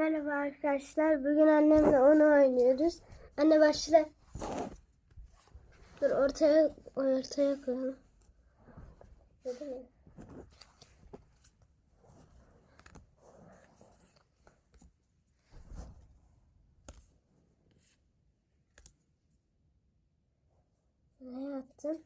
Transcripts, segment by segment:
Merhaba arkadaşlar. Bugün annemle onu oynuyoruz. Anne başla. Dur ortaya ortaya koyalım. Dedi? Ne yaptın?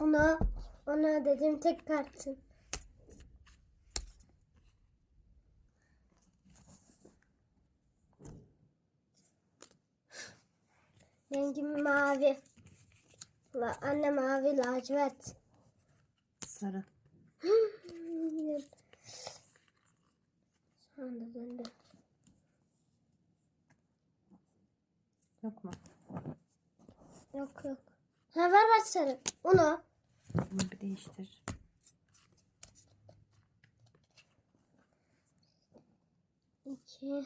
Ona ona dedim tek kartın. Rengim mavi. La, anne mavi lacivert. Sarı. Şu anda bende. Yok mu? Yok yok. Ha ver ver sarı. Onu. Bunu bir değiştir. İki.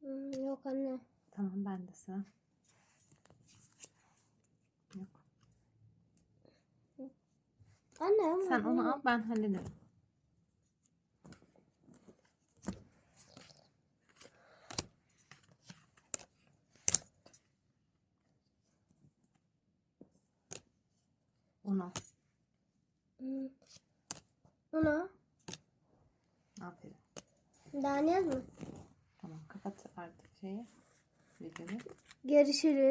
Hmm, yok anne. Tamam ben de sıra. Yok. Anne Sen onu al ben hallederim. Onu al. Hmm. Onu. Aferin. Daha ne yazma? Tamam kapat artık şeyi. Videoyu. Görüşürüz.